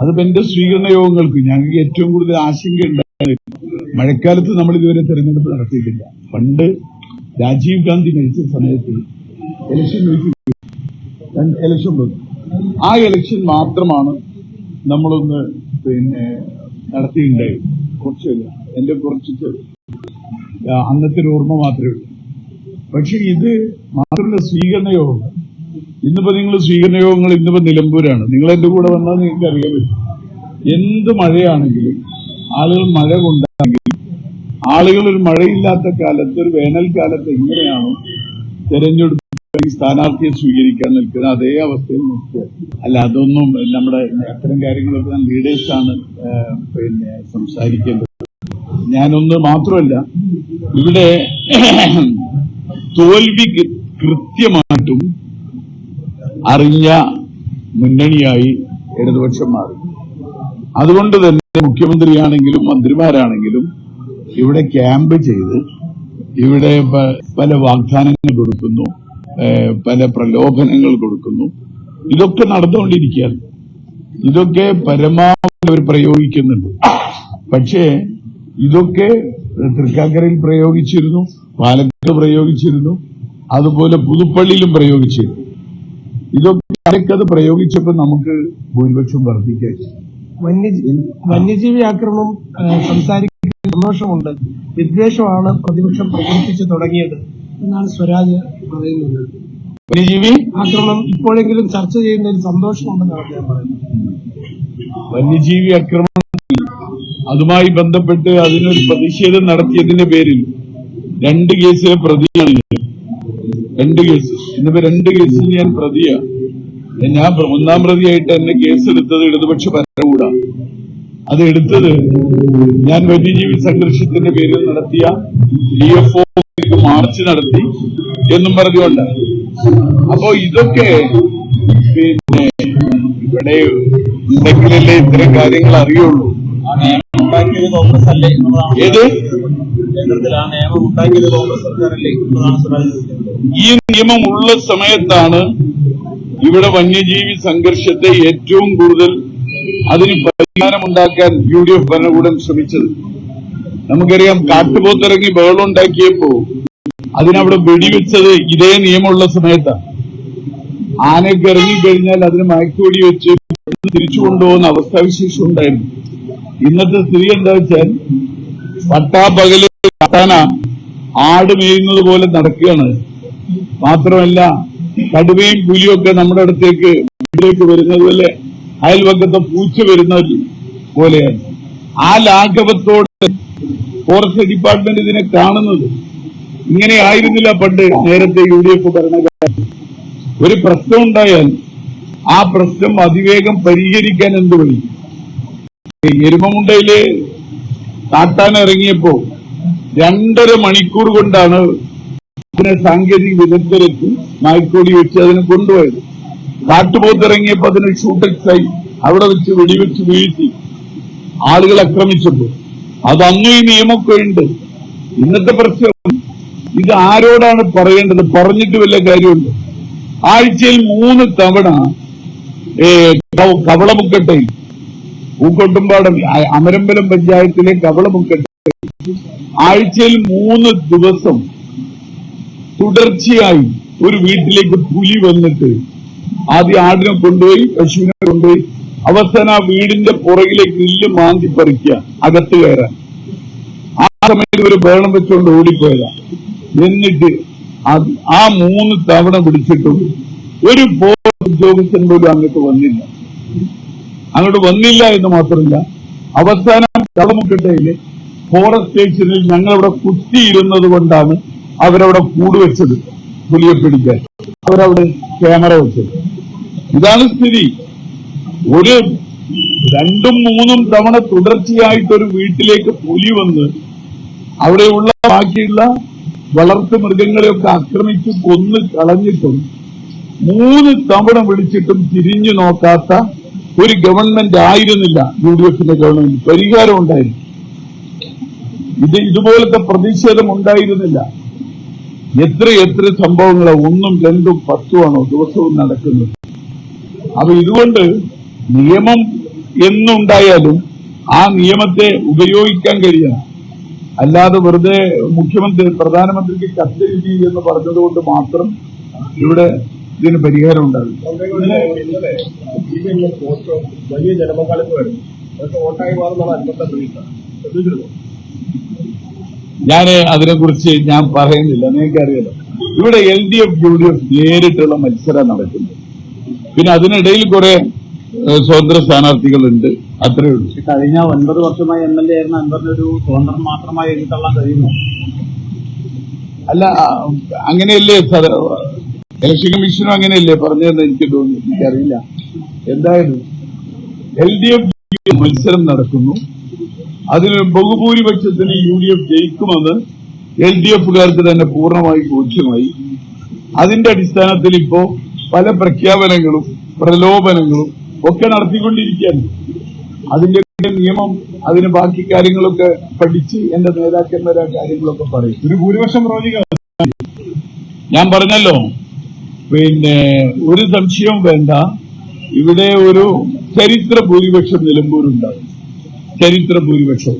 അതിപ്പോ എന്റെ സ്വീകരണ യോഗങ്ങൾക്ക് ഞങ്ങൾക്ക് ഏറ്റവും കൂടുതൽ ആശങ്ക ഉണ്ടായിരുന്നു മഴക്കാലത്ത് നമ്മൾ ഇതുവരെ തെരഞ്ഞെടുപ്പ് നടത്തിയിട്ടില്ല. പണ്ട് രാജീവ് ഗാന്ധി മരിച്ച സമയത്ത് എലക്ഷൻ ഇലക്ഷൻ വന്നു. ആ എലക്ഷൻ മാത്രമാണ് നമ്മളൊന്ന് പിന്നെ നടത്തിയിട്ടുണ്ടായത്. കുറച്ചില്ല എന്റെ കുറച്ച് അന്നത്തെ ഓർമ്മ മാത്രമേ ഉള്ളൂ. പക്ഷെ ഇത് മാത്രമല്ല സ്വീകരണ യോഗങ്ങൾ ഇന്നിപ്പോ നിങ്ങൾ സ്വീകരണ യോഗങ്ങൾ ഇന്നിപ്പോ നിലമ്പൂരാണ്. നിങ്ങൾ എന്റെ കൂടെ വന്നാൽ നിങ്ങൾക്ക് അറിയാൻ പറ്റും. എന്ത് മഴയാണെങ്കിലും ആളുകൾ മഴ കൊണ്ടാണെങ്കിലും ആളുകൾ ഒരു മഴയില്ലാത്ത കാലത്ത് ഒരു വേനൽക്കാലത്ത് എങ്ങനെയാണോ തെരഞ്ഞെടുപ്പ് സ്ഥാനാർത്ഥിയെ സ്വീകരിക്കാൻ നിൽക്കുന്ന അതേ അവസ്ഥയിൽ നിൽക്കുക. അല്ല അതൊന്നും നമ്മുടെ അത്തരം കാര്യങ്ങളൊക്കെ ലീഡേഴ്സാണ് പിന്നെ സംസാരിക്കേണ്ടത്. ഞാനൊന്ന് മാത്രമല്ല ഇവിടെ തോൽവി കൃത്യമായിട്ടും അറിഞ്ഞ മുന്നണിയായി ഇടതുപക്ഷം മാറി. അതുകൊണ്ട് തന്നെ മുഖ്യമന്ത്രിയാണെങ്കിലും മന്ത്രിമാരാണെങ്കിലും ഇവിടെ ക്യാമ്പ് ചെയ്ത് ഇവിടെ പല വാഗ്ദാനങ്ങൾ കൊടുക്കുന്നു പല പ്രലോഭനങ്ങൾ കൊടുക്കുന്നു. ഇതൊക്കെ നടന്നുകൊണ്ടിരിക്കുകയാണ്. ഇതൊക്കെ പരമാവധി അവർ പ്രയോഗിക്കുന്നുണ്ട്. പക്ഷേ ഇതൊക്കെ തൃക്കാക്കരയിൽ പ്രയോഗിച്ചിരുന്നു പാലക്കാട് പ്രയോഗിച്ചിരുന്നു അതുപോലെ പുതുപ്പള്ളിയിലും പ്രയോഗിച്ചിരുന്നു. ഇതൊക്കെ അത് പ്രയോഗിച്ചപ്പോൾ നമുക്ക് ഭൂരിപക്ഷം വർദ്ധിക്കാൻ വന്യജീവി വന്യജീവി ആക്രമണം സംസാരിക്കുന്ന സന്തോഷമുണ്ട്. വിദ്വേഷമാണ് പ്രതിപക്ഷം പ്രകടിപ്പിച്ചു തുടങ്ങിയത് എന്നാണ് സ്വരാജ് പറയുന്നത്. വന്യജീവി? ആക്രമണം ഇപ്പോഴെങ്കിലും ചർച്ച ചെയ്യുന്ന ചെയ്യുന്നതിൽ സന്തോഷമുണ്ടെന്നാണ് ഞാൻ പറയുന്നത്. വന്യജീവി ആക്രമണം അതുമായി ബന്ധപ്പെട്ട് അതിനൊരു പ്രതിഷേധം നടത്തിയതിന്റെ പേരിൽ രണ്ട് കേസിലെ പ്രതിയാണ് രണ്ട് കേസ്. ഇന്നിപ്പോ രണ്ട് കേസിൽ ഞാൻ പ്രതിയാണ് ഞാൻ ഒന്നാം പ്രതിയായിട്ട് എന്നെ കേസെടുത്തത് ഇടതുപക്ഷ ഭരണകൂടാ. അത് എടുത്തത് ഞാൻ വന്യജീവി സംഘർഷത്തിന്റെ പേരിൽ നടത്തിയ ഡി എഫ് ഒ മാർച്ച് നടത്തി എന്നും പറഞ്ഞുകൊണ്ട്. അപ്പോ ഇതൊക്കെ പിന്നെ ഇവിടെ ഉണ്ടെങ്കിലല്ലേ ഇത്തരം കാര്യങ്ങൾ അറിയുള്ളൂ. ഉണ്ടാക്കിയത് കോൺഗ്രസ് അല്ലേ എന്നുള്ളതാണ് ഏത്? കേന്ദ്രത്തിൽ ആ നിയമം ഉണ്ടാക്കിയത് കോൺഗ്രസ് സർക്കാരല്ലേ എന്നതാണ് സ്വരാജ് ഈ നിയമം ഉള്ള സമയത്താണ് ഇവിടെ വന്യജീവി സംഘർഷത്തെ ഏറ്റവും കൂടുതൽ അതിന് പരിഹാരമുണ്ടാക്കാൻ യു ഡി എഫ് ഭരണകൂടം ശ്രമിച്ചത്. നമുക്കറിയാം കാട്ടുപോത്തിറങ്ങി ബഹളമുണ്ടാക്കിയപ്പോ അതിനവിടെ വെടിവെച്ചത് ഇതേ നിയമമുള്ള സമയത്താണ്. ആനയ്ക്ക് ഇറങ്ങിക്കഴിഞ്ഞാൽ അതിന് മയക്കുവെടി വെച്ച് തിരിച്ചു കൊണ്ടുപോകുന്ന അവസ്ഥാവിശേഷം ഉണ്ടായിരുന്നു. ഇന്നത്തെ സ്ഥിതി എന്താ വെച്ചാൽ പട്ടാപ്പകൽ കാട്ടാന ആട് മേയുന്നത് പോലെ നടക്കുകയാണ്. മാത്രമല്ല കടുവയും പുലിയൊക്കെ നമ്മുടെ അടുത്തേക്ക് വീട്ടിലേക്ക് വരുന്നത് പോലെ അയൽവക്കത്തെ പൂച്ച വരുന്നത് പോലെയാണ്. ആ ലാഘവത്തോടെ ഫോറസ്റ്റ് ഡിപ്പാർട്ട്മെന്റ് ഇതിനെ കാണുന്നത്. ഇങ്ങനെ ആയിരുന്നില്ല പണ്ട് നേരത്തെ യു ഡി എഫ് ഭരണകാലം ഒരു പ്രശ്നം ഉണ്ടായാൽ ആ പ്രശ്നം അതിവേഗം പരിഹരിക്കാൻ എന്ത് വഴി എരുമമുണ്ടയിൽ കാട്ടാൻ ഇറങ്ങിയപ്പോ രണ്ടര മണിക്കൂർ കൊണ്ടാണ് ഇതിനെ സാങ്കേതിക വിദഗ്ധരെത്തി നായ്ക്കോടി വെച്ച് അതിനെ കൊണ്ടുപോയത്. കാട്ടുപോത്തിറങ്ങിയപ്പോ അതിന് ഷൂട്ടക്സായി അവിടെ വെച്ച് വെടിവെച്ച് വീഴ്ത്തി ആളുകൾ ആക്രമിച്ചപ്പോൾ അത് അന്നും ഈ നിയമമൊക്കെ ഉണ്ട്. ഇന്നത്തെ പ്രശ്നം ഇത് ആരോടാണ് പറയേണ്ടത്? പറഞ്ഞിട്ട് വല്ല കാര്യമുണ്ട്? ആഴ്ചയിൽ മൂന്ന് തവണ കവളമുക്കട്ടെ. പൂക്കോട്ടുംപാടം അമരമ്പലം പഞ്ചായത്തിലെ കവളമുക്കട്ട ആഴ്ചയിൽ മൂന്ന് ദിവസം തുടർച്ചയായി ഒരു വീട്ടിലേക്ക് പുലി വന്നിട്ട് ആദ്യം ആടിനെ കൊണ്ടുപോയി പശുവിനെ കൊണ്ടുപോയി അവസാനം ആ വീടിന്റെ പുറകിലെ ഗ്രില്ല് മാന്തി പറിക്കുക അകത്ത് കയറാൻ. ആ സമയത്ത് ഒരു ബേണം വെച്ചുകൊണ്ട് ഓടിപ്പോയതാ. എന്നിട്ട് ആ മൂന്ന് തവണ പിടിച്ചിട്ടും ഒരു പോലീസ് ഉദ്യോഗസ്ഥൻ പോലും അങ്ങോട്ട് വന്നില്ല. അങ്ങോട്ട് വന്നില്ല എന്ന് മാത്രമല്ല അവസാനം കളമുക്കട്ടയിലെ ഫോറസ്റ്റ് സ്റ്റേഷനിൽ ഞങ്ങളവിടെ കുത്തിയിരുന്നത് കൊണ്ടാണ് അവരവിടെ കൂടുവെച്ചത് പുലിയെ പിടിക്കാൻ. അവരവിടെ ക്യാമറ വെച്ചത്. ഇതാണ് സ്ഥിതി. ഒരു രണ്ടും മൂന്നും തവണ തുടർച്ചയായിട്ട് ഒരു വീട്ടിലേക്ക് പുലി വന്ന് അവിടെയുള്ള ബാക്കിയുള്ള വളർത്തു മൃഗങ്ങളെയൊക്കെ ആക്രമിച്ച് കൊന്നു കളഞ്ഞിട്ടും മൂന്ന് തവണ വിളിച്ചിട്ടും തിരിഞ്ഞു നോക്കാത്ത ഒരു ഗവൺമെന്റ് ആയിരുന്നില്ല യു ഡി എഫിന്റെ ഗവൺമെന്റ് പരിഹാരം ഉണ്ടായിരുന്നു. ഇത് ഇതുപോലത്തെ പ്രതിഷേധം ഉണ്ടായിരുന്നില്ല. എത്ര എത്ര സംഭവങ്ങളോ ഒന്നും രണ്ടും പത്തുമാണോ ദിവസവും നടക്കുന്നത്. അപ്പൊ ഇതുകൊണ്ട് നിയമം എന്നുണ്ടായാലും ആ നിയമത്തെ ഉപയോഗിക്കാൻ കഴിയണം. അല്ലാതെ വെറുതെ മുഖ്യമന്ത്രി പ്രധാനമന്ത്രിക്ക് കത്ത് എഴുതി എന്ന് പറഞ്ഞതുകൊണ്ട് മാത്രം ഇവിടെ ഇതിന് പരിഹാരം ഉണ്ടാകും വലിയ ജനപങ്കാളിത്തം വരുന്നു അതൊക്കെ വോട്ടായി മാറുന്നതാണ് അൻപത്തെ പ്രതീക്ഷ ശ്രദ്ധിച്ചിരുന്നു ഞാൻ അതിനെക്കുറിച്ച് ഞാൻ പറയുന്നില്ല നിങ്ങൾക്കറിയാലോ. ഇവിടെ L D F U D F നേരിട്ടുള്ള മത്സരം നടക്കുന്നു. പിന്നെ അതിനിടയിൽ കുറെ സ്വതന്ത്ര സ്ഥാനാർത്ഥികളുണ്ട്. അത്രയേ ഉള്ളൂ. കഴിഞ്ഞ ഒൻപത് വർഷമായി എം എൽ എ ആയിരുന്ന അൻവറിന് ഒരു സ്വതന്ത്രം മാത്രമായി എഴുതിത്തള്ളാൻ കഴിയുന്നു അല്ല അങ്ങനെയല്ലേ ഇലക്ഷൻ കമ്മീഷനും അങ്ങനെയല്ലേ പറഞ്ഞതെന്ന് എനിക്ക് തോന്നുന്നു. എനിക്കറിയില്ല. എന്തായാലും എൽ ഡി എഫ് മത്സരം നടക്കുന്നു. അതിന് ബഹുഭൂരിപക്ഷത്തിന് യു ഡി എഫ് ജയിക്കുമെന്ന് എൽ ഡി എഫുകാർക്ക് തന്നെ പൂർണമായി ബോധ്യമായി. അതിന്റെ അടിസ്ഥാനത്തിൽ ഇപ്പോ പല പ്രഖ്യാപനങ്ങളും പ്രലോഭനങ്ങളും ഒക്കെ നടത്തിക്കൊണ്ടിരിക്കുകയാണ്. അതിന്റെ നിയമം അതിന് ബാക്കി കാര്യങ്ങളൊക്കെ പഠിച്ച് എന്റെ നേതാക്കന്മാരെ കാര്യങ്ങളൊക്കെ പറയും. ഒരു ഭൂരിപക്ഷം പ്രവചിക്കാൻ ഞാൻ പറഞ്ഞല്ലോ പിന്നെ ഒരു സംശയവും വേണ്ട. ഇവിടെ ഒരു ചരിത്ര ഭൂരിപക്ഷം നിലമ്പൂരുണ്ടാവും ചരിത്ര ഭൂരിപക്ഷം